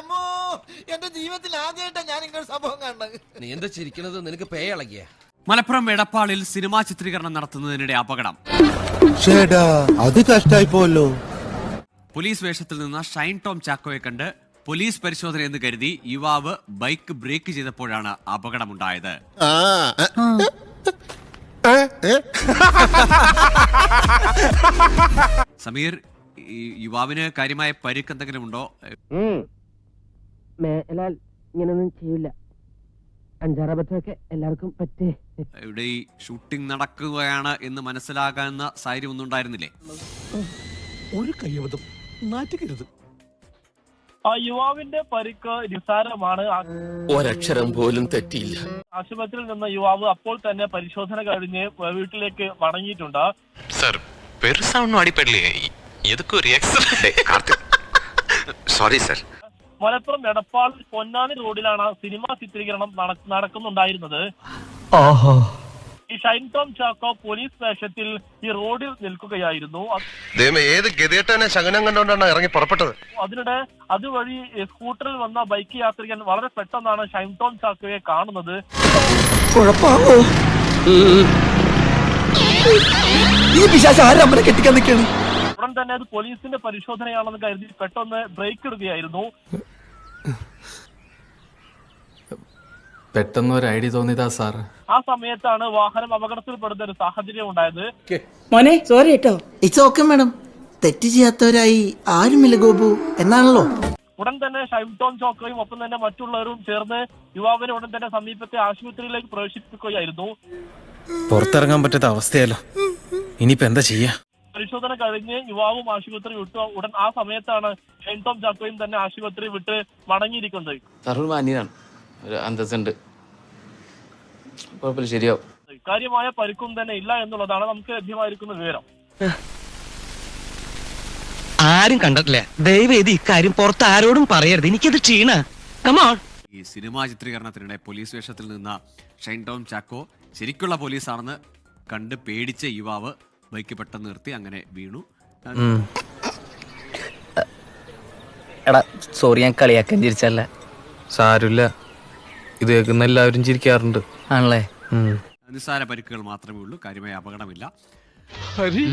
അമ്മോ എന്റെ ജീവിതത്തിൽ ആദ്യമായിട്ടാ ഞാൻ ഇങ്ങനെ സംഭവം കാണുന്നത് നീ എന്താ ചിരിക്കണത്? നിനക്ക് പേ ഇളകിയ. മലപ്പുറം എടപ്പാളിൽ സിനിമാ ചിത്രീകരണം നടത്തുന്നതിനിടെ അപകടം. അത് കഷ്ടായി പോലോ പോലീസ് വേഷത്തിൽ നിന്ന് ഷൈൻ ടോം ചാക്കോയെ കണ്ട് പോലീസ് പരിശോധന എന്ന് കരുതി യുവാവ് ബൈക്ക് ബ്രേക്ക് ചെയ്തപ്പോഴാണ് അപകടമുണ്ടായത്. സമീർ ഈ യുവാവിന് കാര്യമായ പരിക്ക് എന്തെങ്കിലും ഉണ്ടോ? മേലാൽ ഇങ്ങനൊന്നും ചെയ്യില്ല അഞ്ചാറബദ്ധമൊക്കെ എല്ലാവർക്കും പറ്റേ. ഇവിടെ ഈ ഷൂട്ടിംഗ് നടക്കുകയാണ് എന്ന് മനസ്സിലാകാവുന്ന സാഹചര്യം ഒന്നും ഉണ്ടായിരുന്നില്ലേ? ഒരു കയ്യബദ്ധം. നാറ്റിക്കരുത്. ആ യുവാവിന്റെ പരിക്ക് നിസ്സാരമാണ്. ഒരക്ഷരം പോലും തെറ്റിയില്ല. ആശുപത്രിയിൽ നിന്ന യുവാവ് അപ്പോൾ തന്നെ പരിശോധന കഴിഞ്ഞ് വീട്ടിലേക്ക് മടങ്ങിയിട്ടുണ്ട്. സർ പെരുസാ ഒന്നും അടിപ്പെടില്ലേ എതൊക്കെ ഒരു X-ray sorry sir Malappuram Edappal Ponnani റോഡിലാണ് സിനിമാ ചിത്രീകരണം നട- നടക്കുന്നുണ്ടായിരുന്നത്. ഈ ഷൈൻ ടോം ചാക്കോ പോലീസ് വേഷത്തിൽ ഈ റോഡിൽ നിൽക്കുകയായിരുന്നു. ഏത് ഗതികെട്ടനെ ശകനം കണ്ടോണ്ടാണ് ഇറങ്ങി പുറപ്പെട്ടത്? അതിനിടെ അതുവഴി സ്കൂട്ടറിൽ വന്ന ബൈക്ക് യാത്രികൻ വളരെ പെട്ടെന്നാണ് ഷൈൻ ടോം ചാക്കോയെ കാണുന്നത്. ഉടൻ തന്നെ അത് പോലീസിന്റെ പരിശോധനയാണെന്ന് കരുതി പെട്ടെന്ന് ബ്രേക്ക് ഇടുകയായിരുന്നു. പെട്ടെന്ന് ഒരു ഐഡിയ തോന്നിയതാ സാർ ആ സമയത്താണ് വാഹനം അപകടത്തിൽപ്പെടുന്ന ഒരു സാഹചര്യം ഉണ്ടായത്. മോനെ സോറി കേട്ടോ. ഇറ്റ്സ് ഓക്കെ മാഡം തെറ്റ് ചെയ്യാത്തവരായി ആരുമില്ല ഗോപു. എന്നാണല്ലോ? ഉടൻ തന്നെ ഷൈംടോൺ ചോക്കയും ഒപ്പം തന്നെ മറ്റുള്ളവരും ചേർന്ന് യുവാവിനെ ഉടൻ തന്നെ സമീപത്തെ ആശുപത്രിയിലേക്ക് പ്രവേശിപ്പിക്കുകയായിരുന്നു. പുറത്തിറങ്ങാൻ പറ്റാത്ത അവസ്ഥയല്ലോ. ഇനിയിപ്പോ എന്താ ചെയ്യാ? പരിശോധന കഴിഞ്ഞ് യുവാവും ആശുപത്രി വിട്ടു. ഉടൻ ആ സമയത്താണ് ഷൈൻടോം ചാക്കോയും തന്നെ ആശുപത്രി വിട്ട് മടങ്ങിയിരിക്കുന്നത്. സാർ ഒരു അന്തസ്സുണ്ട്. കുഴപ്പമില്ല ശരിയാവും. കാര്യമായ പരിക്കും തന്നെ ഇല്ല എന്നുള്ളതാണ് നമുക്ക് ലഭ്യമായിരിക്കുന്ന വിവരം. ആരും കണ്ടിട്ടില്ല. ദയവ് ചെയ്ത് ഇക്കാര്യം പുറത്ത് ആരോടും പറയരുത്. എനിക്കത് ക്ഷീണ. കമോൺ ഈ സിനിമാ ചിത്രീകരണത്തിനിടെ പോലീസ് വേഷത്തിൽ നിന്ന ഷൈൻ ടോം ചാക്കോ ശരിക്കുള്ള പോലീസാണെന്ന് കണ്ട് പേടിച്ച യുവാവ് ബൈക്ക് പെട്ടെന്ന് നിർത്തി അങ്ങനെ വീണു. എടാ സോറി ഞാൻ കളിയാക്കാൻ ചിരിച്ചല്ല സാരമില്ല. ഇത് കേൾക്കുന്ന എല്ലാവരും ചിരിക്കാറുണ്ട്. ആണല്ലേ? നിസ്സാര പരിക്കുകൾ മാത്രമേ ഉള്ളൂ. കാര്യമായ അപകടമില്ല. ഹരി.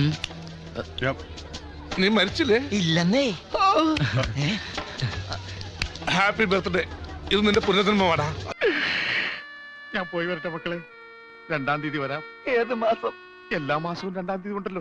നീ മരിച്ചില്ലേ? ഇല്ലെന്നേ. ഹാപ്പി ബർത്ത്ഡേ ഇത് നിന്റെ പുനർജന്മമാടാ. ഞാൻ പോയി വരട്ടെ മക്കളെ. രണ്ടാം തീയതി വരാം. ഏത് മാസം? എല്ലാ മാസവും രണ്ടാം തീയതി ഉണ്ടല്ലോ.